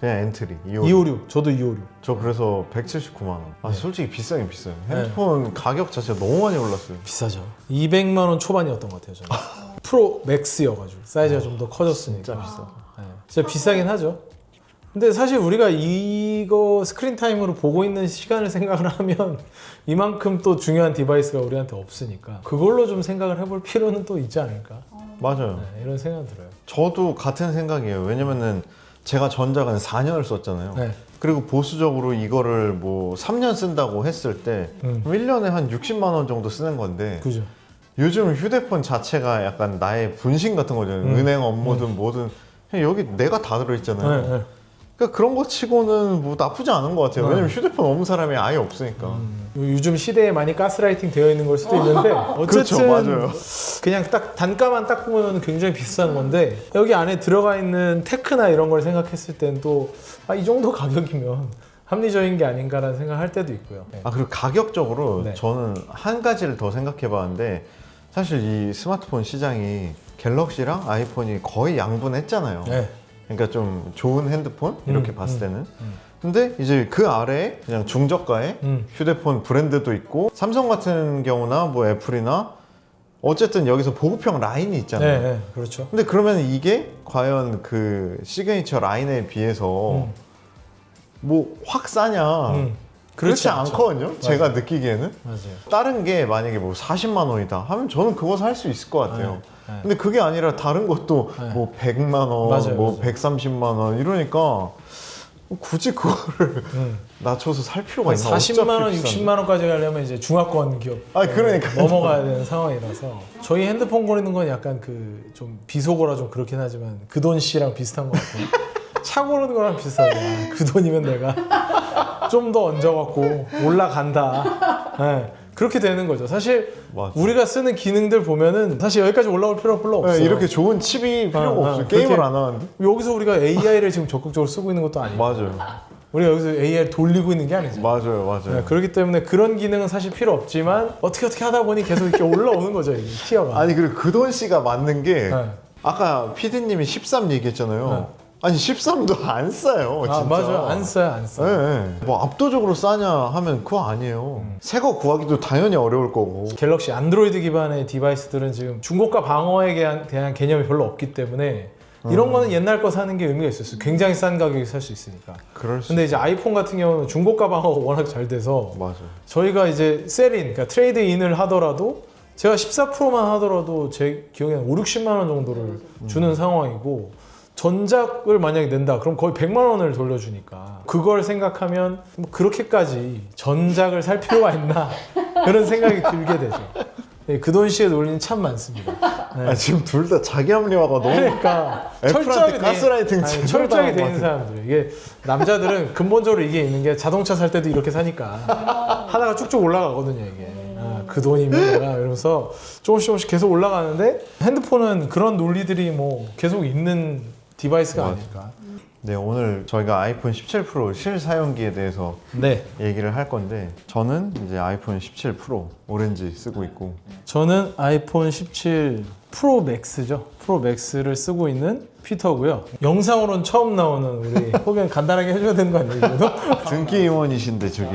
그냥 엔트리 256. 256. 저도 256. 저 그래서 179만 원. 아 네. 솔직히 비싸긴 비싸요. 네. 핸드폰 가격 자체가 너무 많이 올랐어요. 비싸죠. 200만 원 초반이었던 것 같아요. 저는. 프로 맥스여가지고 사이즈가 좀 더 커졌으니까. 진짜 비싸. 네, 진짜 비싸긴 하죠. 근데 사실 우리가 이거 스크린 타임으로 보고 있는 시간을 생각을 하면 이만큼 또 중요한 디바이스가 우리한테 없으니까 그걸로 좀 생각을 해볼 필요는 또 있지 않을까 맞아요. 네, 이런 생각 들어요. 저도 같은 생각이에요. 왜냐면은 제가 전작은 4년을 썼잖아요. 네. 그리고 보수적으로 이거를 뭐 3년 쓴다고 했을 때 음. 1년에 한 60만 원 정도 쓰는 건데 그죠. 요즘 휴대폰 자체가 약간 나의 분신 같은 거죠. 음. 은행 업무든 뭐든 그냥 여기 내가 다 들어있잖아요. 네, 네. 그러니까 그런 거 치고는 뭐 나쁘지 않은 것 같아요. 네. 왜냐면 휴대폰 없는 사람이 아예 없으니까. 음, 요즘 시대에 많이 가스라이팅 되어 있는 걸 수도 있는데 그렇죠, 어쨌든 맞아요. 그냥 딱 단가만 딱 보면 굉장히 비싼 건데 여기 안에 들어가 있는 테크나 이런 걸 생각했을 땐 또 아, 이 정도 가격이면 합리적인 게 아닌가라는 생각할 때도 있고요. 네. 아 그리고 가격적으로 네. 저는 한 가지를 더 생각해봤는데 사실 이 스마트폰 시장이 갤럭시랑 아이폰이 거의 양분했잖아요. 네. 그러니까 좀 좋은 핸드폰 이렇게 음, 봤을 음, 때는. 음. 근데 이제 그 아래에 그냥 중저가의 음. 휴대폰 브랜드도 있고 삼성 같은 경우나 뭐 애플이나 어쨌든 여기서 보급형 라인이 있잖아요. 네, 네, 그렇죠. 근데 그러면 이게 과연 그 시그니처 라인에 비해서 음. 뭐확 싸냐? 음. 그렇지 않죠. 않거든요. 제가 느끼기에는 맞아요. 다른 게 만약에 뭐 40만 원이다 하면 저는 그거 살 수 있을 것 같아요. 네, 네. 근데 그게 아니라 다른 것도 네. 뭐 100만 원, 맞아요, 뭐 맞아요. 130만 원 이러니까 굳이 그거를 음. 낮춰서 살 필요가 있나? 40만 원, 어차피 60만 비싼데. 원까지 가려면 이제 중화권 기업 아, 그러니까요. 넘어가야 되는 상황이라서 저희 핸드폰 고르는 건 약간 그 좀 비속어라 좀 그렇긴 하지만 그 돈 씨랑 비슷한 것 같아요. 차 고르는 거랑 비슷하죠. 아, 그 돈이면 내가 좀 더 얹어갖고 올라간다. 네, 그렇게 되는 거죠. 사실 맞아. 우리가 쓰는 기능들 보면은 사실 여기까지 올라올 필요 별로 없어요. 네, 이렇게 좋은 칩이 필요가 아, 아, 없어요. 게임을 안 하는데. 여기서 우리가 AI를 지금 적극적으로 쓰고 있는 것도 아니고 맞아요. 우리가 여기서 AI를 돌리고 있는 게 아니죠. 맞아요, 맞아요. 네, 그렇기 때문에 그런 기능은 사실 필요 없지만 어떻게 어떻게 하다 보니 계속 이렇게 올라오는 거죠 이게 티어가. 아니 그리고 그돈 씨가 맞는 게 네. 아까 PD님이 13 얘기했잖아요. 아니 13도 안 싸요, 진짜. 아 맞아요 안 써요 안 예, 써. 예. 뭐 압도적으로 싸냐 하면 그거 아니에요. 음. 새거 구하기도 당연히 어려울 거고. 갤럭시 안드로이드 기반의 디바이스들은 지금 중고가 방어에 대한, 대한 개념이 별로 없기 때문에 음. 이런 거는 옛날 거 사는 게 의미가 있었어요. 굉장히 싼 가격에 살 수 있으니까. 그럴 수. 근데 이제 아이폰 같은 경우는 중고가 방어가 워낙 잘 돼서 맞아요. 저희가 이제 셀인, 그러니까 트레이드 인을 하더라도 제가 14 프로만 하더라도 제 기억에는 5, 60만 원 정도를 주는 상황이고 전작을 만약에 낸다 그럼 거의 100만 원을 돌려주니까 그걸 생각하면 뭐 그렇게까지 전작을 살 필요가 있나 그런 생각이 들게 되죠. 네, 그 돈 씨의 논리는 참 많습니다. 네. 아, 지금 둘 다 자기 합리화가 너무. 그러니까 철저하게 돼- 가스라이팅 아니, 철저하게 있는 사람들 이게 남자들은 근본적으로 이게 있는 게 자동차 살 때도 이렇게 사니까 하다가 쭉쭉 올라가거든요 이게 아, 그 돈이면 내가 이러면서 조금씩 조금씩 계속 올라가는데 핸드폰은 그런 논리들이 뭐 계속 있는 디바이스가 맞아. 아닐까 네, 오늘 저희가 아이폰 17 프로 실사용기에 대해서 네 얘기를 할 건데 저는 이제 아이폰 17 프로 오렌지 쓰고 있고 저는 아이폰 17 프로 맥스죠 프로 맥스를 쓰고 있는 피터고요 영상으로는 처음 나오는 우리 혹은 간단하게 해줘야 되는 거 아니에요? 등기 임원이신데 저기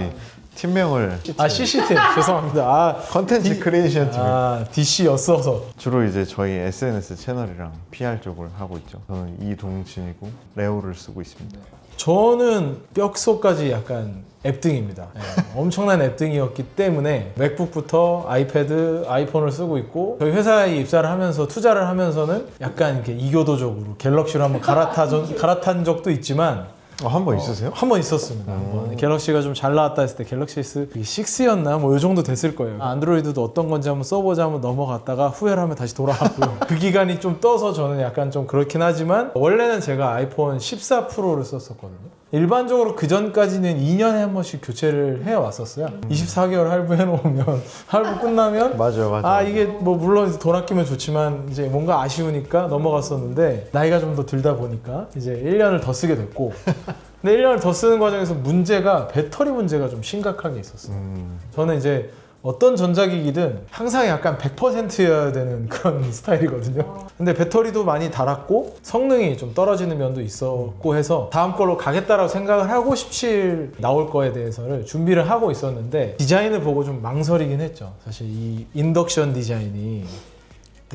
팀명을 아 CC팀 죄송합니다 아, 컨텐츠 디- 크리에이션 팀 아 DC였어서 주로 이제 저희 SNS 채널이랑 PR 쪽을 하고 있죠. 저는 이동진이고 레오를 쓰고 있습니다. 저는 뼛속까지 약간 앱등입니다. 예, 엄청난 앱등이었기 때문에 맥북부터 아이패드, 아이폰을 쓰고 있고 저희 회사에 입사를 하면서 투자를 하면서는 약간 이렇게 이교도적으로 갤럭시로 한번 갈아타 갈아탄 적도 있지만 어, 한번 있으세요? 한 번 있었습니다. 한번. 갤럭시가 좀 잘 나왔다 했을 때 갤럭시 S 6였나 뭐이 정도 됐을 거예요. 아, 안드로이드도 어떤 건지 한번 써보자 한번 넘어갔다가 후회를 하면 다시 돌아왔고요. 그 기간이 좀 떠서 저는 약간 좀 그렇긴 하지만 원래는 제가 아이폰 14 프로를 썼었거든요. 일반적으로 그 전까지는 2년에 한 번씩 교체를 해 왔었어요. 24개월 할부해 놓으면 할부 끝나면 맞아요, 맞아요. 아 이게 뭐 물론 돈 아끼면 좋지만 이제 뭔가 아쉬우니까 넘어갔었는데 나이가 좀 더 들다 보니까 이제 1년을 더 쓰게 됐고 근데 1년을 더 쓰는 과정에서 문제가 배터리 문제가 좀 심각하게 있었어요. 음, 저는 이제 어떤 전자기기든 항상 약간 100%여야 되는 그런 스타일이거든요. 근데 배터리도 많이 닳았고 성능이 좀 떨어지는 면도 있었고 해서 다음 걸로 가겠다라고 생각을 하고 17 나올 거에 대해서를 준비를 하고 있었는데 디자인을 보고 좀 망설이긴 했죠. 사실 이 인덕션 디자인이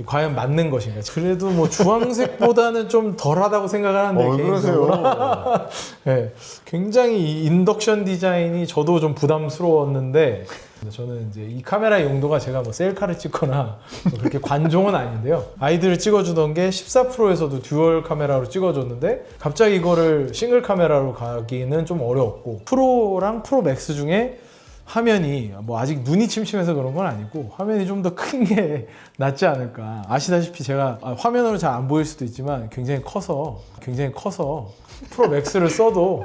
과연 맞는 것인가? 그래도 뭐 주황색보다는 좀 덜하다고 생각을 하는데 어, 왜 개인적으로. 그러세요? 네, 굉장히 이 인덕션 디자인이 저도 좀 부담스러웠는데 저는 이제 이 카메라의 용도가 제가 뭐 셀카를 찍거나 뭐 그렇게 관종은 아닌데요. 아이들을 찍어주던 게 14프로에서도 듀얼 카메라로 찍어줬는데 갑자기 이거를 싱글 카메라로 가기는 좀 어려웠고 프로랑 프로 맥스 중에 화면이 뭐 아직 눈이 침침해서 그런 건 아니고 화면이 좀 더 큰 게 낫지 않을까 아시다시피 제가 아, 화면으로 잘 안 보일 수도 있지만 굉장히 커서 굉장히 커서 프로 맥스를 써도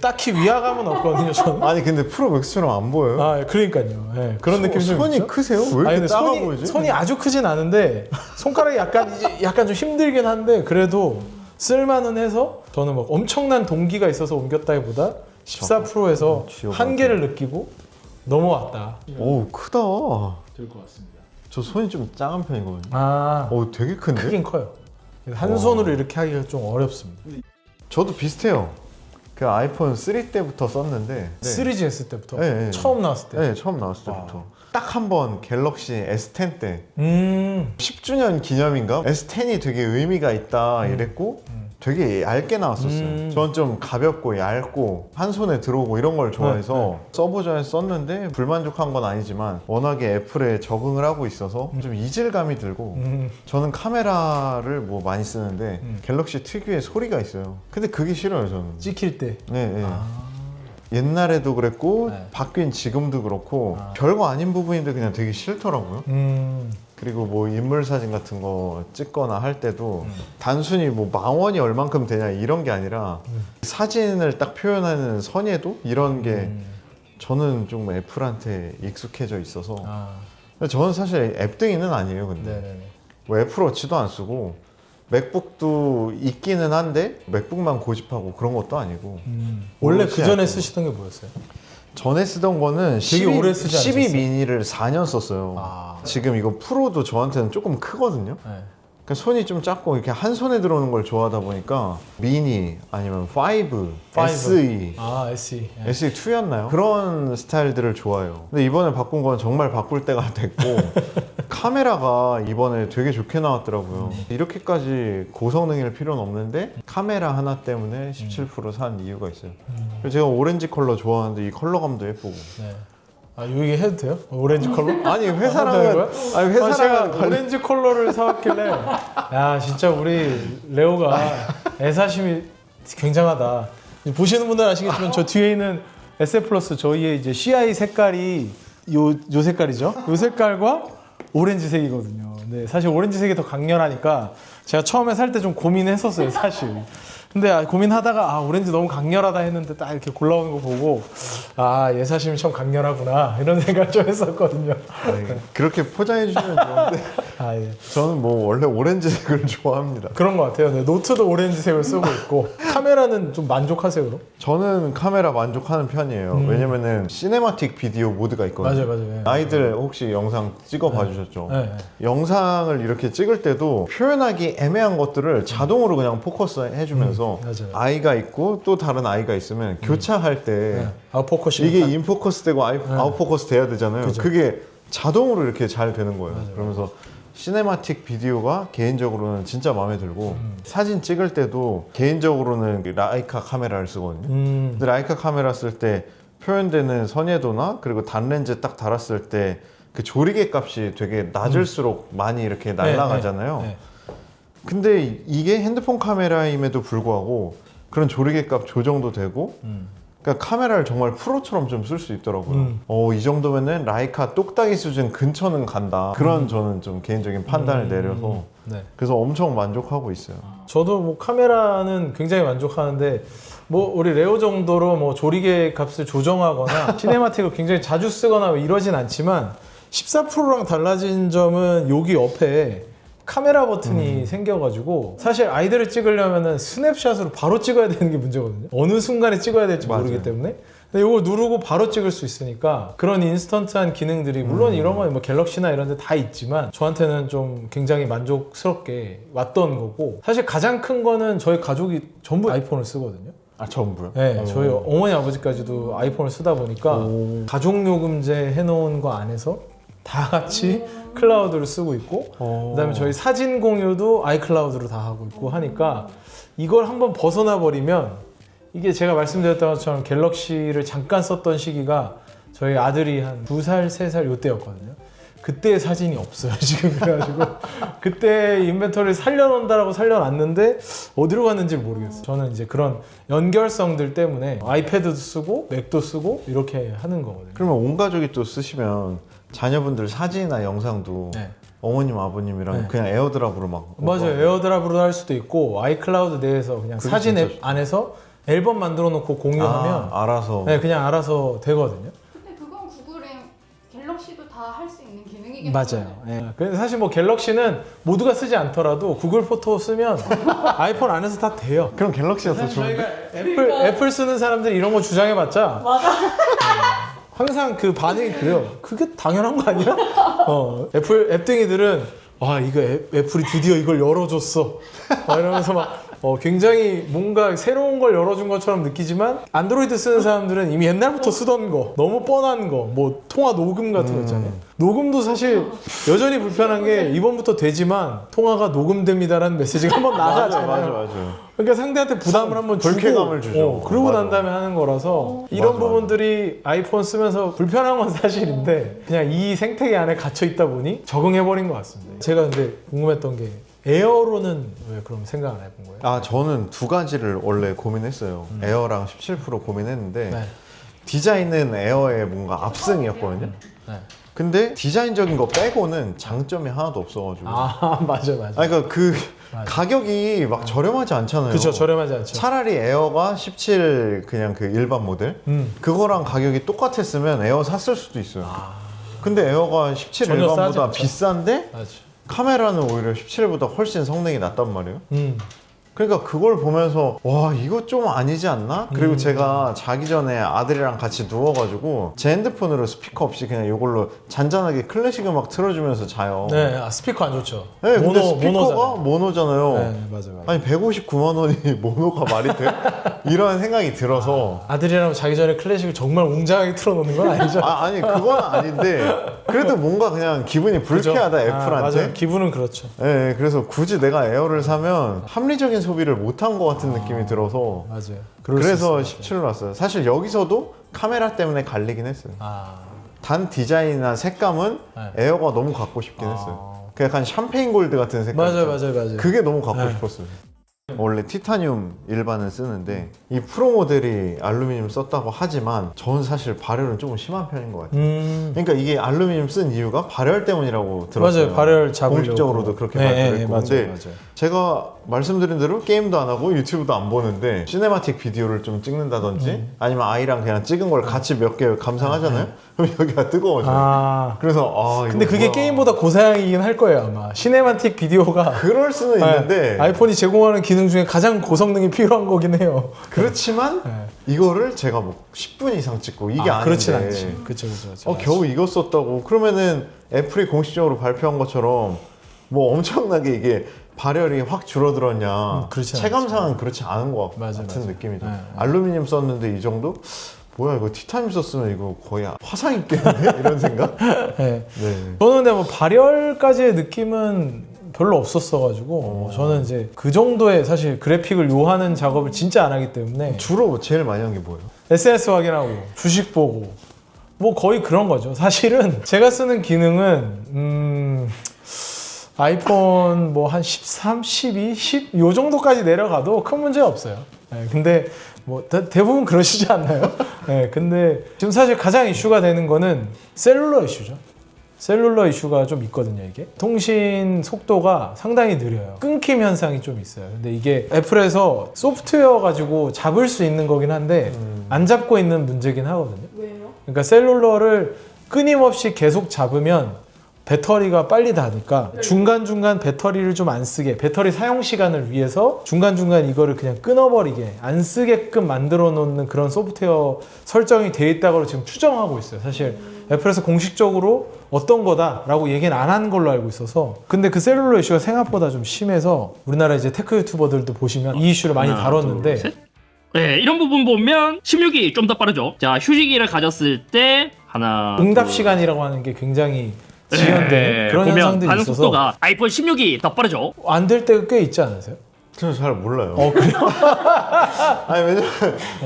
딱히 위화감은 없거든요 저는 아니 근데 프로 맥스처럼 안 보여요? 아 그러니까요 예, 그런 느낌이 좀 손이 있죠? 크세요? 왜 이렇게 작아 손이, 보이지? 손이 아주 크진 않은데 손가락이 약간 이제 약간 좀 힘들긴 한데 그래도 쓸만은 해서 저는 막 엄청난 동기가 있어서 옮겼다기보다 14 프로에서. 한계를 느끼고 넘어왔다. 오 크다. 될 것 같습니다. 저 손이 좀 작은 편이거든요. 아 오 되게 큰데? 크긴 커요. 한 와. 손으로 이렇게 하기가 좀 어렵습니다. 저도 비슷해요. 그 아이폰 3 때부터 썼는데. 네. 3GS 때부터 네, 네. 처음 나왔을 때. 네, 처음 나왔을 때부터. 딱 한 번 갤럭시 S10 때 음. 10주년 기념인가? S10이 되게 의미가 있다 이랬고 음. 되게 얇게 나왔었어요. 음. 전좀 가볍고 얇고 한 손에 들어오고 이런 걸 좋아해서 네, 써보자 썼는데 불만족한 건 아니지만 워낙에 애플에 적응을 하고 있어서 좀 이질감이 들고 음. 저는 카메라를 뭐 많이 쓰는데 음. 갤럭시 특유의 소리가 있어요. 근데 그게 싫어요 저는. 찍힐 때. 네, 네. 아. 옛날에도 그랬고 네. 바뀐 지금도 그렇고 아. 별거 아닌 부분인데 그냥 되게 싫더라고요. 음. 그리고 뭐 인물 사진 같은 거 찍거나 할 때도 음. 단순히 뭐 망원이 얼만큼 되냐 이런 게 아니라 음. 사진을 딱 표현하는 선예도 이런 게 음. 저는 좀 애플한테 익숙해져 있어서 아. 근데 저는 사실 앱등이는 아니에요 근데 네네네. 뭐 애플워치도 안 쓰고 맥북도 있기는 한데 맥북만 고집하고 그런 것도 아니고 음. 원래 그 전에. 쓰시던 게 뭐였어요? 전에 쓰던 거는 되게 12, 오래 쓰지 12 않으셨어요? 미니를 4년 썼어요 아. 지금 이거 프로도 저한테는 조금 크거든요 네. 그러니까 손이 좀 작고 이렇게 한 손에 들어오는 걸 좋아하다 보니까 미니 아니면 5, 파이브. SE, 아 SE. 예. SE2였나요? 그런 스타일들을 좋아해요. 근데 이번에 바꾼 건 정말 바꿀 때가 됐고 카메라가 이번에 되게 좋게 나왔더라고요. 이렇게까지 고성능일 필요는 없는데 카메라 하나 때문에 17%산 이유가 있어요. 음. 제가 오렌지 컬러 좋아하는데 이 컬러감도 예쁘고. 네. 아, 요 얘기 해도 돼요? 오렌지 컬러? 아니 한다는 회사랑은 거야? 아니 아, 제가 회사랑은 관련 오렌지 컬러를 사왔길래 야 진짜 우리 레오가 애사심이 굉장하다 보시는 분들 아시겠지만 저 뒤에 있는 SF 플러스 저희의 이제 CI 색깔이 요, 요 색깔이죠 요 색깔과 오렌지색이거든요 근데 사실 오렌지색이 더 강렬하니까 제가 처음에 살 때 좀 고민했었어요 사실 근데 아, 고민하다가 아 오렌지 너무 강렬하다 했는데 딱 이렇게 골라오는 거 보고 아 예사심이 참 강렬하구나 이런 생각을 좀 했었거든요 아니, 그렇게 포장해 주시면 좋은데 아 예. 저는 뭐 원래 오렌지색을 좋아합니다. 그런 것 같아요. 네, 노트도 오렌지색을 쓰고 있고 카메라는 좀 만족하세요, 그럼? 저는 카메라 만족하는 편이에요. 음. 왜냐면은 시네마틱 비디오 모드가 있거든요. 맞아요, 맞아요. 네. 아이들 혹시 영상 찍어 봐 주셨죠? 네, 네. 영상을 이렇게 찍을 때도 표현하기 애매한 것들을 자동으로 그냥 포커스 해주면서 음, 맞아요. 아이가 있고 또 다른 아이가 있으면 교차할 때 네. 아 포커싱. 이게 인포커스 되고 아이, 아웃포커스 돼야 되잖아요. 그죠. 그게 자동으로 이렇게 잘 되는 거예요. 그러면서 시네마틱 비디오가 개인적으로는 진짜 마음에 들고 음. 사진 찍을 때도 개인적으로는 그 라이카 카메라를 쓰거든요. 음. 근데 라이카 카메라 쓸 때 표현되는 선예도나 그리고 단렌즈 딱 달았을 때 그 조리개 값이 되게 낮을수록 많이 이렇게 날아가잖아요. 음. 네, 네. 근데 이게 핸드폰 카메라임에도 불구하고 그런 조리개 값 조정도 되고 음. 그러니까 카메라를 정말 프로처럼 좀 쓸 수 있더라고요. 음. 어, 이 정도면은 라이카 똑딱이 수준 근처는 간다. 그런 저는 좀 개인적인 판단을 음. 내려서 네. 그래서 엄청 만족하고 있어요. 저도 뭐 카메라는 굉장히 만족하는데 뭐 우리 레오 정도로 뭐 조리개 값을 조정하거나 시네마틱을 굉장히 자주 쓰거나 뭐 이러진 않지만 14 프로랑 달라진 점은 여기 옆에 카메라 버튼이 생겨가지고 사실 아이들을 찍으려면은 스냅샷으로 바로 찍어야 되는 게 문제거든요. 어느 순간에 찍어야 될지 모르기 맞아요. 때문에. 근데 이걸 누르고 바로 찍을 수 있으니까 그런 인스턴트한 기능들이 물론 이런 건 뭐 갤럭시나 이런 데 다 있지만 저한테는 좀 굉장히 만족스럽게 왔던 거고 사실 가장 큰 거는 저희 가족이 전부 아이폰을 쓰거든요. 아 전부요? 네, 어. 저희 어머니 아버지까지도 아이폰을 쓰다 보니까 오. 가족 요금제 해놓은 거 안에서 다 같이 클라우드를 쓰고 있고 어. 그다음에 저희 사진 공유도 아이클라우드로 다 하고 있고 하니까 이걸 한번 벗어나 버리면 이게 제가 말씀드렸던 것처럼 갤럭시를 잠깐 썼던 시기가 저희 아들이 한 두 살, 세 살 요때였거든요. 그때 사진이 없어요 지금 그래가지고 그때 인벤토리를 살려놓는다라고 살려놨는데 어디로 갔는지 모르겠어요. 저는 이제 그런 연결성들 때문에 아이패드도 쓰고 맥도 쓰고 이렇게 하는 거거든요. 그러면 온 가족이 또 쓰시면 자녀분들 사진이나 영상도 네. 어머님 아버님이랑 네. 그냥 에어드랍으로 막 맞아요. 에어드랍으로 할 수도 있고 아이클라우드 내에서 그냥 그게 사진 진짜 앱 안에서 앨범 만들어 놓고 공유하면 아, 알아서 네, 그냥 알아서 되거든요. 근데 그건 구글에 갤럭시도 다 할 수 있는 기능이긴 맞아요. 예. 그래서 사실 뭐 갤럭시는 모두가 쓰지 않더라도 구글 포토 쓰면 아이폰 안에서 다 돼요. 그럼 갤럭시가 더 좋은데? 애플 애플 쓰는 사람들이 이런 거 주장해봤자 맞아. 항상 그 반응이 그래요. 그게 당연한 거 아니야? 어, 애플 앱등이들은 와 이거 애, 애플이 드디어 이걸 열어줬어. 막 이러면서 막 어, 굉장히 뭔가 새로운 걸 열어준 것처럼 느끼지만 안드로이드 쓰는 사람들은 이미 옛날부터 쓰던 거 너무 뻔한 거 뭐 통화 녹음 같은 거 있잖아요. 녹음도 사실 여전히 불편한 게 이번부터 되지만 통화가 녹음됩니다라는 메시지가 한번 나가잖아요. 맞아 맞아 그러니까 상대한테 부담을 한번 주고 불쾌감을 주죠. 어, 그러고 맞아. 난 다음에 하는 거라서 이런 맞아, 부분들이 아이폰 쓰면서 불편한 건 사실인데 그냥 이 생태계 안에 gat혀 있다 보니 적응해 버린 것 같습니다. 제가 근데 궁금했던 게 에어로는 왜 그럼 생각 안 해본 거예요? 아 저는 두 가지를 원래 고민했어요 에어랑 17% 고민했는데 음. 네. 디자인은 에어의 뭔가 압승이었거든요 네. 근데 디자인적인 거 빼고는 장점이 하나도 없어가지고 아 맞아 맞아. 아니 그러니까 그 맞아. 가격이 막 저렴하지 않잖아요 그렇죠 저렴하지 않죠. 차라리 에어가 17 그냥 그 일반 모델 음. 그거랑 가격이 똑같았으면 에어 샀을 수도 있어요 근데 에어가 17 전혀 싸지 일반보다 않죠. 비싼데 맞아. 카메라는 오히려 17보다 훨씬 성능이 낮단 말이에요 음. 그러니까 그걸 보면서 와 이거 좀 아니지 않나? 그리고 음. 제가 자기 전에 아들이랑 같이 누워가지고 제 핸드폰으로 스피커 없이 그냥 이걸로 잔잔하게 클래식 음악 틀어주면서 자요. 네 아, 스피커 안 좋죠. 네, 근데 모노 스피커가 모노잖아요. 모노잖아요. 네 맞아 맞아. 아니 159만 원이 모노가 말이 돼? 이런 생각이 들어서 아 들이랑 자기 전에 클래식을 정말 웅장하게 틀어놓는 건 아니죠. 아, 아니 그건 아닌데 그래도 뭔가 그냥 기분이 불쾌하다? 아, 애플한테. 맞아요. 기분은 그렇죠. 네, 그래서 굳이 내가 에어를 사면 합리적인 소비를 못한 것 같은 느낌이 들어서 맞아요. 그럴 수 그래서 있을 것 같아요. 17로 왔어요. 사실 여기서도 카메라 때문에 갈리긴 했어요. 아, 단 디자인이나 색감은 네. 에어가 너무 갖고 싶긴 아. 했어요. 그 약간 샴페인 골드 같은 색감. 맞아요, 있잖아요. 맞아요, 맞아요. 그게 너무 갖고 네. 싶었어요. 원래 티타늄 일반을 쓰는데 이 프로 모델이 알루미늄 썼다고 하지만 저는 사실 발열은 조금 심한 편인 것 같아요. 음, 그러니까 이게 알루미늄 쓴 이유가 발열 때문이라고 들었어요. 맞아요. 발열 잡으려고. 공식적으로도 그렇게 네, 발표를 네, 했고. 맞아요, 근데 맞아요. 제가 말씀드린 대로 게임도 안 하고 유튜브도 안 보는데 시네마틱 비디오를 좀 찍는다든지 음. 아니면 아이랑 그냥 찍은 걸 같이 몇 개 감상하잖아요. 그럼 여기가 뜨거워져요. 네. 아, 그래서 아 근데 그게 뭐야. 게임보다 고사양이긴 할 거예요 아마. 시네마틱 비디오가 그럴 수는 있는데 네, 아이폰이 제공하는 기능 중에 가장 고성능이 필요한 거긴 해요. 그렇지만 네. 이거를 제가 뭐 10분 이상 찍고 이게 아, 아, 그렇진 닌데 않지. 그렇죠, 그렇죠. 어 겨우 이거 썼다고 그러면은 애플이 공식적으로 발표한 것처럼 뭐 엄청나게 이게 발열이 확 줄어들었냐 음, 체감상은 그렇지 않은 것 같- 맞아, 같은 맞아. 느낌이죠 네, 네. 알루미늄 썼는데 이 정도 뭐야 이거 티타늄 썼으면 이거 거의 화상 입겠네 이런 생각 네. 네. 저는 근데 뭐 발열까지의 느낌은 별로 없었어가지고 어. 저는 이제 그 정도의 사실 그래픽을 요하는 작업을 진짜 안 하기 때문에 주로 제일 많이 한 게 뭐예요? SNS 확인하고 주식 보고 뭐 거의 그런 거죠. 사실은 제가 쓰는 기능은 음 아이폰 뭐 한 13, 12, 10 요 정도까지 내려가도 큰 문제 없어요. 네, 근데 뭐 대, 대부분 그러시지 않나요? 네, 근데 지금 사실 가장 이슈가 되는 거는 셀룰러 이슈죠. 셀룰러 이슈가 좀 있거든요, 이게. 통신 속도가 상당히 느려요. 끊김 현상이 좀 있어요. 근데 이게 애플에서 소프트웨어 가지고 잡을 수 있는 거긴 한데 안 잡고 있는 문제긴 하거든요. 왜요? 그러니까 셀룰러를 끊임없이 계속 잡으면 배터리가 빨리 닿으니까 중간중간 배터리를 좀 안 쓰게 배터리 사용 시간을 위해서 중간중간 이거를 그냥 끊어버리게 안 쓰게끔 만들어 놓는 그런 소프트웨어 설정이 돼 있다고 지금 추정하고 있어요 사실 애플에서 공식적으로 어떤 거다라고 얘기는 안 한 걸로 알고 있어서 근데 그 셀룰러 이슈가 생각보다 좀 심해서 우리나라 이제 테크 유튜버들도 보시면 이 이슈를 많이 하나, 다뤘는데 둘. 네, 이런 부분 보면 16이 좀 더 빠르죠. 자, 휴지기를 가졌을 때 하나 응답 둘, 시간이라고 하는 게 굉장히 지연되는 네, 그런 보면 현상들이 반응 있어서 속도가 아이폰 16이 더 빠르죠. 안 될 때가 꽤 있지 않으세요? 저는 잘 몰라요. 어 그래요? 아니 왜냐면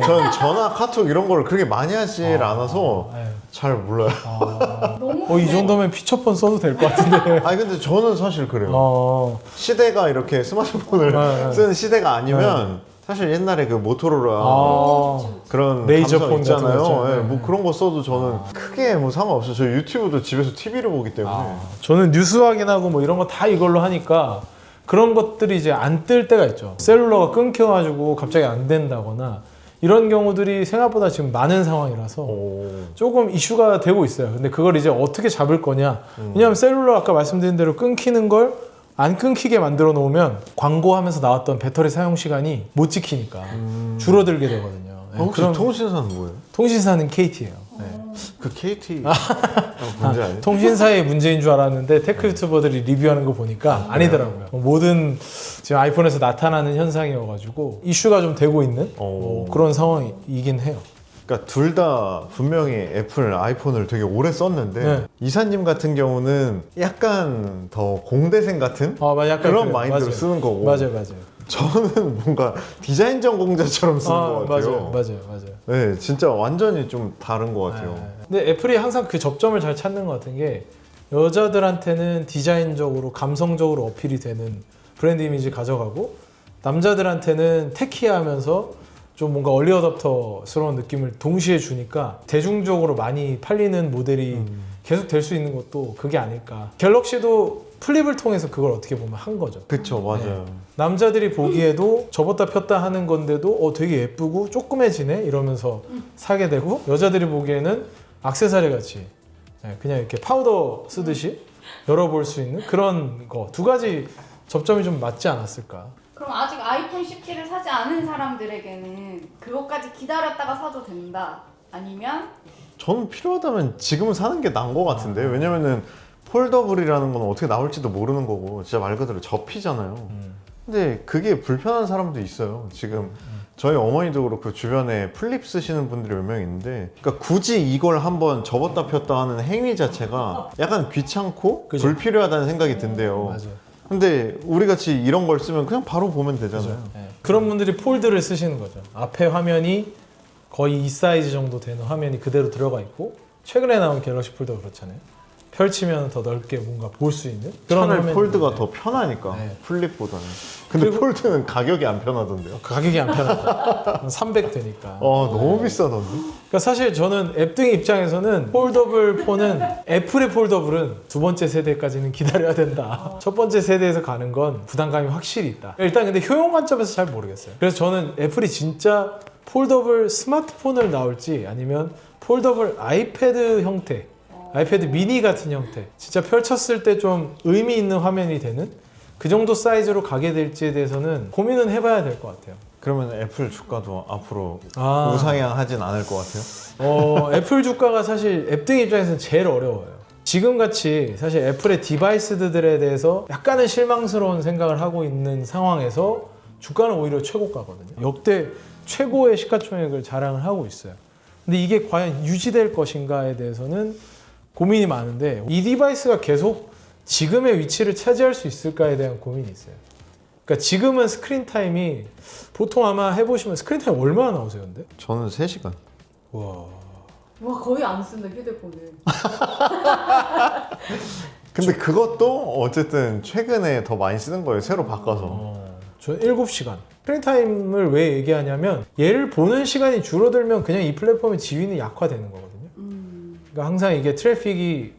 저는 전화, 카톡 이런 걸 그렇게 많이 하질 않아서 네. 잘 몰라요. 너무 어, 이 정도면 피처폰 써도 될 것 같은데. 아니 근데 저는 사실 그래요. 어, 시대가 이렇게 스마트폰을 네, 네. 쓰는 시대가 아니면 사실 옛날에 그 모토로라 아, 그런 레이저 감성 폰 같은 있잖아요. 예, 네. 뭐 그런 거 써도 저는 크게 뭐 상관없어요. 저 유튜브도 집에서 TV를 보기 때문에 아, 저는 뉴스 확인하고 뭐 이런 거 다 이걸로 하니까 그런 것들이 이제 안 뜰 때가 있죠. 셀룰러가 끊겨가지고 갑자기 안 된다거나 이런 경우들이 생각보다 지금 많은 상황이라서 오. 조금 이슈가 되고 있어요. 근데 그걸 이제 어떻게 잡을 거냐? 왜냐하면 셀룰러 아까 말씀드린 대로 끊기는 걸 안 끊기게 만들어 놓으면 광고하면서 나왔던 배터리 사용 시간이 못 지키니까 줄어들게 되거든요. 네, 아, 혹시 그럼 통신사는 뭐예요? 통신사는 KT예요. 그 KT 아, 뭔지 아니? 통신사의 문제인 줄 알았는데 테크 유튜버들이 리뷰하는 거 보니까 아니더라고요. 모든 지금 아이폰에서 나타나는 현상이어가지고 이슈가 좀 되고 있는 오. 뭐 그런 상황이긴 해요. 그러니까 둘 다 분명히 애플 아이폰을 되게 오래 썼는데 네. 이사님 같은 경우는 약간 더 공대생 같은 아, 약간 그런 그래요. 마인드로 맞아요. 쓰는 거고 맞아요, 맞아요. 저는 뭔가 디자인 전공자처럼 쓰는 아, 것 같아요. 맞아요, 맞아요, 맞아요. 네, 진짜 완전히 좀 다른 것 같아요. 네. 근데 애플이 항상 그 접점을 잘 찾는 것 같은 게 여자들한테는 디자인적으로 감성적으로 어필이 되는 브랜드 이미지 가져가고 남자들한테는 테키하면서 좀 뭔가 얼리어답터스러운 느낌을 동시에 주니까 대중적으로 많이 팔리는 모델이 계속 될 수 있는 것도 그게 아닐까. 갤럭시도 플립을 통해서 그걸 어떻게 보면 한 거죠. 그쵸, 맞아요. 남자들이 보기에도 접었다 폈다 하는 건데도 어 되게 예쁘고 조그매지네 이러면서 사게 되고 여자들이 보기에는 악세사리 같이 네, 그냥 이렇게 파우더 쓰듯이 열어볼 수 있는 그런 거 두 가지 접점이 좀 맞지 않았을까 그럼 아직 아이폰 17을 사지 않은 사람들에게는 그것까지 기다렸다가 사도 된다. 아니면 저는 필요하다면 지금 사는 게 나은 것 같은데 왜냐면은 폴더블이라는 건 어떻게 나올지도 모르는 거고 진짜 말 그대로 접히잖아요. 음. 근데 그게 불편한 사람도 있어요. 지금 저희 어머니도 그렇고 주변에 플립 쓰시는 분들이 몇 명 있는데 그러니까 굳이 이걸 한번 접었다 폈다 하는 행위 자체가 약간 귀찮고 그죠. 불필요하다는 생각이 든대요. 맞아요 근데 우리 같이 이런 걸 쓰면 그냥 바로 보면 되잖아요. 네. 그런 분들이 폴드를 쓰시는 거죠 앞에 화면이 거의 이 사이즈 정도 되는 화면이 그대로 들어가 있고 최근에 나온 갤럭시 폴더 그렇잖아요 펼치면 더 넓게 뭔가 볼 수 있는 차라리 화면인데. 폴드가 더 편하니까 네. 플립보다는. 근데 그리고- 폴드는 가격이 안 편하던데요. 가격이 안 편하다 300 되니까 어 너무 비싸던데. 그러니까 사실 저는 앱 등 입장에서는 폴더블 폰은 애플의 폴더블은 두 번째 세대까지는 기다려야 된다. 첫 번째 세대에서 가는 건 부담감이 확실히 있다. 일단 근데 효용 관점에서 잘 모르겠어요. 그래서 저는 애플이 진짜 폴더블 스마트폰을 나올지 아니면 폴더블 아이패드 형태, 아이패드 미니 같은 형태, 진짜 펼쳤을 때 좀 의미 있는 화면이 되는 그 정도 사이즈로 가게 될지에 대해서는 고민은 해봐야 될 것 같아요. 그러면 애플 주가도 앞으로 아. 우상향하진 않을 것 같아요. 어, 애플 주가가 사실 앱등 입장에서는 제일 어려워요. 지금 같이 사실 애플의 디바이스들에 대해서 약간은 실망스러운 생각을 하고 있는 상황에서 주가는 오히려 최고가거든요. 역대 최고의 시가총액을 자랑을 하고 있어요. 근데 이게 과연 유지될 것인가에 대해서는 고민이 많은데 이 디바이스가 계속 지금의 위치를 차지할 수 있을까에 대한 고민이 있어요. 그러니까 지금은 스크린 타임이 보통 아마 해보시면 스크린 타임 얼마나 나오세요, 근데? 저는 3시간. 와. 와 거의 안 쓴다 휴대폰을. 근데 그것도 어쨌든 최근에 더 많이 쓰는 거예요. 새로 바꿔서. 어, 저는 7시간. 스크린 타임을 왜 얘기하냐면 얘를 보는 시간이 줄어들면 그냥 이 플랫폼의 지위는 약화되는 거거든요. 음. 그러니까 항상 이게 트래픽이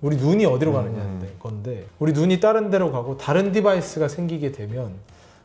우리 눈이 어디로 음. 가느냐는 건데 우리 눈이 다른 데로 가고 다른 디바이스가 생기게 되면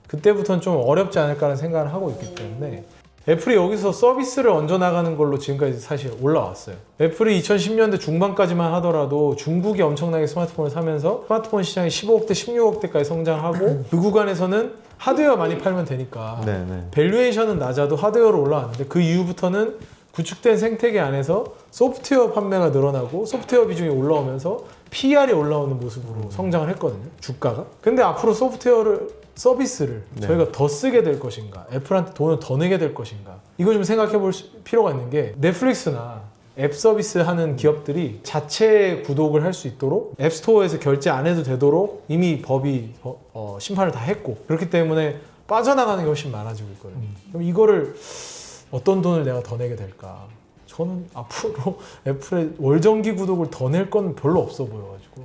그때부터는 좀 어렵지 않을까라는 생각을 하고 있기 때문에 애플이 여기서 서비스를 얹어 나가는 걸로 지금까지 사실 올라왔어요. 애플이 2010년대 중반까지만 하더라도 중국이 엄청나게 스마트폰을 사면서 스마트폰 시장이 15억대, 16억대까지 성장하고 그 구간에서는 하드웨어 많이 팔면 되니까 네, 네. 밸류에이션은 낮아도 하드웨어로 올라왔는데 그 이후부터는 구축된 생태계 안에서 소프트웨어 판매가 늘어나고 소프트웨어 비중이 올라오면서 PR이 올라오는 모습으로 성장을 했거든요. 주가가. 근데 앞으로 소프트웨어를 서비스를 네. 저희가 더 쓰게 될 것인가, 애플한테 돈을 더 내게 될 것인가. 이거 좀 생각해 볼 수- 필요가 있는 게 넷플릭스나 앱 서비스 하는 기업들이 자체 구독을 할 수 있도록 앱스토어에서 결제 안 해도 되도록 이미 법이 어, 어, 심판을 다 했고 그렇기 때문에 빠져나가는 게 훨씬 많아지고 있거든요. 그럼 이거를 어떤 돈을 내가 더 내게 될까? 저는 앞으로 애플의 월정기 구독을 더 낼 건 별로 없어 보여가지고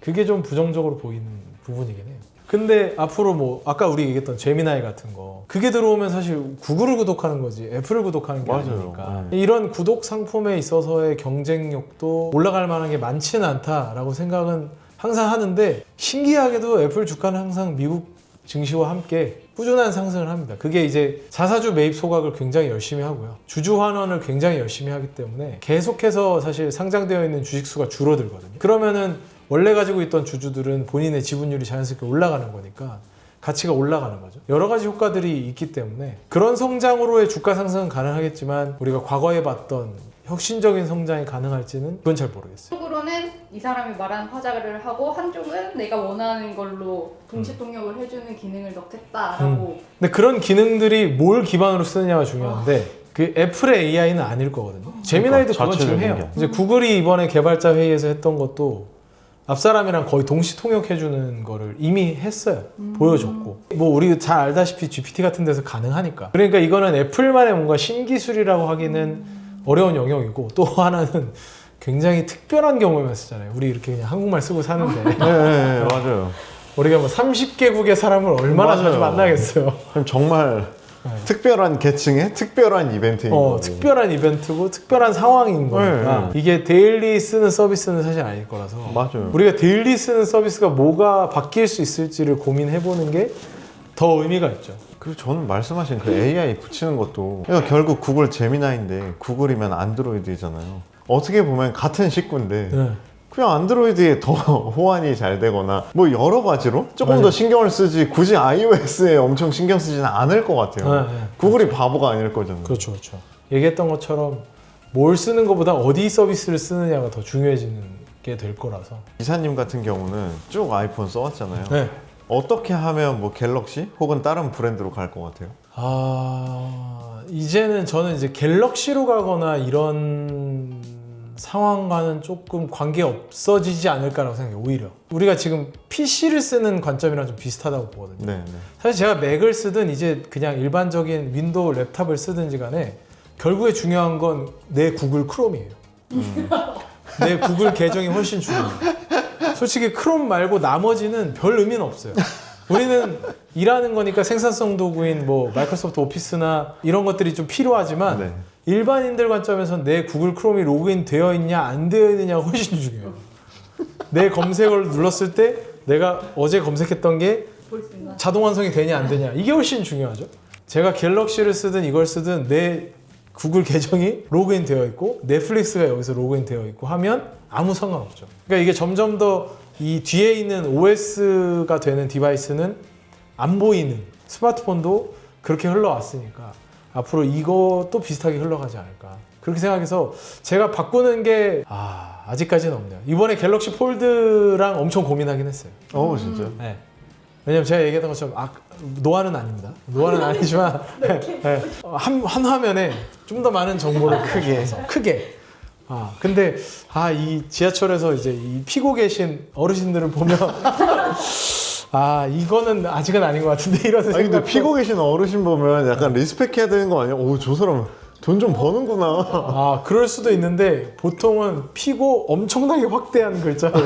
그게 좀 부정적으로 보이는 부분이긴 해요. 근데 앞으로 뭐 아까 우리 얘기했던 제미나이 같은 거 그게 들어오면 사실 구글을 구독하는 거지 애플을 구독하는 게 맞아요. 아니니까 네. 이런 구독 상품에 있어서의 경쟁력도 올라갈 만한 게 많지는 않다라고 생각은 항상 하는데 신기하게도 애플 주가는 항상 미국 증시와 함께 꾸준한 상승을 합니다. 그게 이제 자사주 매입 소각을 굉장히 열심히 하고요. 주주 환원을 굉장히 열심히 하기 때문에 계속해서 사실 상장되어 있는 주식 수가 줄어들거든요. 그러면은 원래 가지고 있던 주주들은 본인의 지분율이 자연스럽게 올라가는 거니까 가치가 올라가는 거죠. 여러 가지 효과들이 있기 때문에 그런 성장으로의 주가 상승은 가능하겠지만 우리가 과거에 봤던 혁신적인 성장이 가능할지는 그건 잘 모르겠어요. 한쪽으로는 이 사람이 말한 화자를 하고 한쪽은 내가 원하는 걸로 동시 음. 통역을 해주는 기능을 넣겠다라고 근데 그런 기능들이 뭘 기반으로 쓰느냐가 중요한데 그 애플의 AI는 아닐 거거든요. 제미나이도 그건 지금 자체적인 해요. 게. 이제 구글이 이번에 개발자 회의에서 했던 것도 앞 사람이랑 거의 동시 통역해 주는 거를 이미 했어요. 보여줬고. 뭐 우리 잘 알다시피 GPT 같은 데서 가능하니까. 그러니까 이거는 애플만의 뭔가 신기술이라고 하기는 어려운 영역이고 또 하나는 굉장히 특별한 경우에만 쓰잖아요. 우리 이렇게 그냥 한국말 쓰고 사는데 네, 네, 네, 맞아요. 우리가 뭐 30개국의 사람을 얼마나 맞아요. 자주 만나겠어요. 정말 네. 특별한 계층의 특별한 이벤트인 어, 거고. 특별한 이벤트고 특별한 상황인 거니까 네. 이게 데일리 쓰는 서비스는 사실 아닐 거라서 맞아요. 우리가 데일리 쓰는 서비스가 뭐가 바뀔 수 있을지를 고민해 보는 게 더 의미가 있죠. 그리고 저는 말씀하신 그 AI 붙이는 것도 그러니까 결국 구글 제미나인데 구글이면 안드로이드잖아요. 어떻게 보면 같은 식구인데 네. 그냥 안드로이드에 더 호환이 잘 되거나 뭐 여러 가지로 조금 맞아요. 더 신경을 쓰지 굳이 iOS에 엄청 신경 쓰지는 않을 것 같아요. 네, 네. 구글이 바보가 아닐 거잖아요. 그렇죠, 그렇죠. 얘기했던 것처럼 뭘 쓰는 것보다 어디 서비스를 쓰느냐가 더 중요해지는 게 될 거라서. 이사님 같은 경우는 쭉 아이폰 써왔잖아요. 네. 어떻게 하면 뭐 갤럭시 혹은 다른 브랜드로 갈 것 같아요? 아 이제는 저는 이제 갤럭시로 가거나 이런 상황과는 조금 관계 없어지지 않을까라고 생각해요. 오히려 우리가 지금 PC를 쓰는 관점이랑 좀 비슷하다고 보거든요. 네, 네. 사실 제가 맥을 쓰든 이제 그냥 일반적인 윈도우 랩탑을 쓰든지 간에 결국에 중요한 건 내 구글 크롬이에요. 내 구글 계정이 훨씬 중요해요. 솔직히 크롬 말고 나머지는 별 의미는 없어요. 우리는 일하는 거니까 생산성 도구인 뭐 마이크로소프트 오피스나 이런 것들이 좀 필요하지만 네. 일반인들 관점에서 내 구글 크롬이 로그인 되어 있냐 안 되어 있느냐가 훨씬 중요해요. 내 검색어를 눌렀을 때 내가 어제 검색했던 게? 자동 완성이 되냐 안 되냐 이게 훨씬 중요하죠. 제가 갤럭시를 쓰든 이걸 쓰든 내 구글 계정이 로그인 되어 있고 넷플릭스가 여기서 로그인 되어 있고 하면 아무 상관없죠. 그러니까 이게 점점 더 이 뒤에 있는 OS가 되는 디바이스는 안 보이는 스마트폰도 그렇게 흘러왔으니까 앞으로 이것도 비슷하게 흘러가지 않을까 그렇게 생각해서 제가 바꾸는 게 아, 아직까지는 없네요. 이번에 갤럭시 폴드랑 엄청 고민하긴 했어요. 어, 진짜. 네. 왜냐면 제가 얘기했던 것처럼 아, 노화는 아닙니다. 노화는 아니지만 네. 한, 한 화면에 좀 더 많은 정보를 크게 크게. 아 근데 아 이 지하철에서 이제 이 피고 계신 어르신들을 보면 아 이거는 아직은 아닌 것 같은데 이런 아니 근데 피고 계신 어르신 보면 약간 리스펙 해야 되는 거 아니야? 오 저 사람 돈 좀 버는구나. 아 그럴 수도 있는데 보통은 피고 엄청나게 확대한 글자로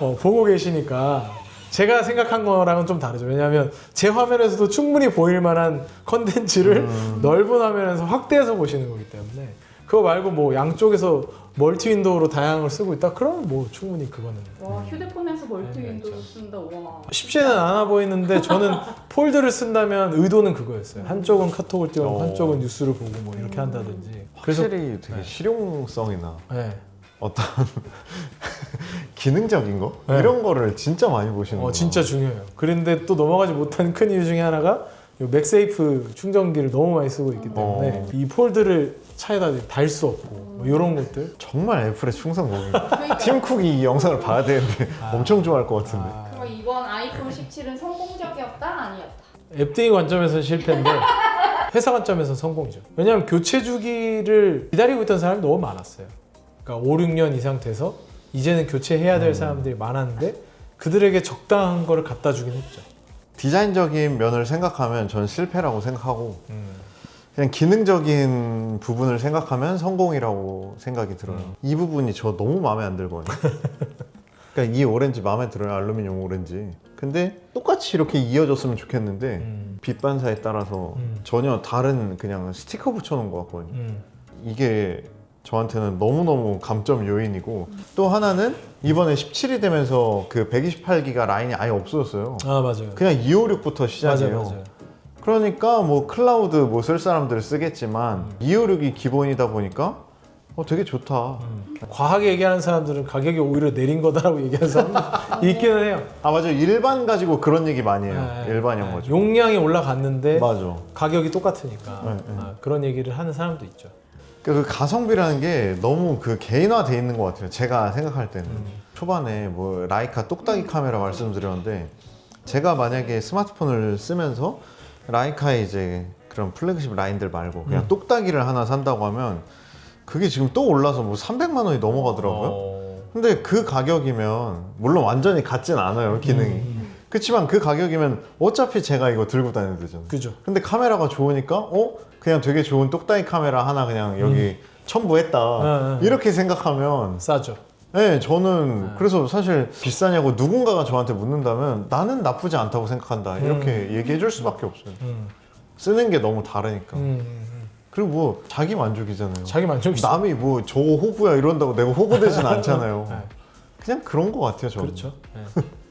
어, 보고 계시니까 제가 생각한 거랑은 좀 다르죠 왜냐하면 제 화면에서도 충분히 보일 만한 컨텐츠를 넓은 화면에서 확대해서 보시는 거기 때문에 그거 말고 뭐 양쪽에서 멀티 윈도우로 다양을 쓰고 있다. 그러면 뭐 충분히 그거는 와 휴대폰에서 멀티 네, 윈도우 그렇죠. 쓴다. 와. 쉽지는 않아 보이는데 저는 폴드를 쓴다면 의도는 그거였어요. 한쪽은 카톡을 띄우고 어. 한쪽은 뉴스를 보고 뭐 이렇게 한다든지. 그래서 확실히 되게 네. 실용성이나 네. 어떤 기능적인 거 네. 이런 거를 진짜 많이 보시는 어, 거예요. 진짜 중요해요. 그런데 또 넘어가지 못한 큰 이유 중에 하나가 이 맥세이프 충전기를 너무 많이 쓰고 있기 때문에 어. 이 폴드를 차에다 달 수 없고 뭐 이런 것들. 정말 애플의 충성곡이 그러니까 팀쿡이 이 영상을 봐야 되는데 아. 엄청 좋아할 것 같은데 아, 그럼 이번 아이폰 17은 성공적이었다 아니었다. 앱데이 관점에서는 실패인데 회사 관점에서는 성공이죠. 왜냐하면 교체 주기를 기다리고 있던 사람이 너무 많았어요. 그러니까 5, 6년 이상 돼서 이제는 교체해야 될 사람들이 많았는데 그들에게 적당한 거를 갖다 주긴 했죠. 디자인적인 면을 생각하면 전 실패라고 생각하고 음. 그냥 기능적인 부분을 생각하면 성공이라고 생각이 들어요. 음. 이 부분이 저 너무 마음에 안 들거든요. 그러니까 이 오렌지 마음에 들어요. 알루미늄 오렌지. 근데 똑같이 이렇게 이어졌으면 좋겠는데 음. 빛 반사에 따라서 음. 전혀 다른 그냥 스티커 붙여놓은 것 같거든요. 음. 이게 저한테는 너무너무 감점 요인이고 또 하나는 이번에 17이 되면서 그 128기가 라인이 아예 없어졌어요. 아 맞아요. 그냥 256부터 시작이에요. 맞아요, 맞아요. 그러니까 뭐 클라우드 뭐 쓸 사람들은 쓰겠지만 256이 기본이다 보니까 어 되게 좋다. 음. 과하게 얘기하는 사람들은 가격이 오히려 내린 거다라고 얘기하는 사람도 있기는 해요. 아 맞아 일반 가지고 그런 얘기 많이 해요. 네, 일반형 네. 가지고. 용량이 올라갔는데 맞아. 가격이 똑같으니까 네, 네. 아, 그런 얘기를 하는 사람도 있죠. 그 가성비라는 게 너무 그 개인화돼 있는 것 같아요. 제가 생각할 때는 음. 초반에 뭐 라이카 똑딱이 카메라 말씀드렸는데 제가 만약에 스마트폰을 쓰면서 라이카의 이제 그런 플래그십 라인들 말고 그냥 음. 똑딱이를 하나 산다고 하면 그게 지금 또 올라서 뭐 300만 원이 넘어가더라고요. 어. 근데 그 가격이면 물론 완전히 같진 않아요 기능이. 음, 그렇지만 그 가격이면 어차피 제가 이거 들고 다녀도 되잖아요. 그죠. 근데 카메라가 좋으니까 어 그냥 되게 좋은 똑딱이 카메라 하나 그냥 여기 첨부했다 응, 응. 이렇게 생각하면 싸죠. 네 저는 네. 그래서 사실 비싸냐고 누군가가 저한테 묻는다면 나는 나쁘지 않다고 생각한다 이렇게 얘기해 줄 수밖에 없어요 음. 쓰는 게 너무 다르니까 음, 음, 음. 그리고 뭐 자기 만족이잖아요 자기 만족이죠. 남이 뭐저 호구야 이런다고 내가 호구 되진 않잖아요 네. 그냥 그런 거 같아요 저는 그렇죠. 네.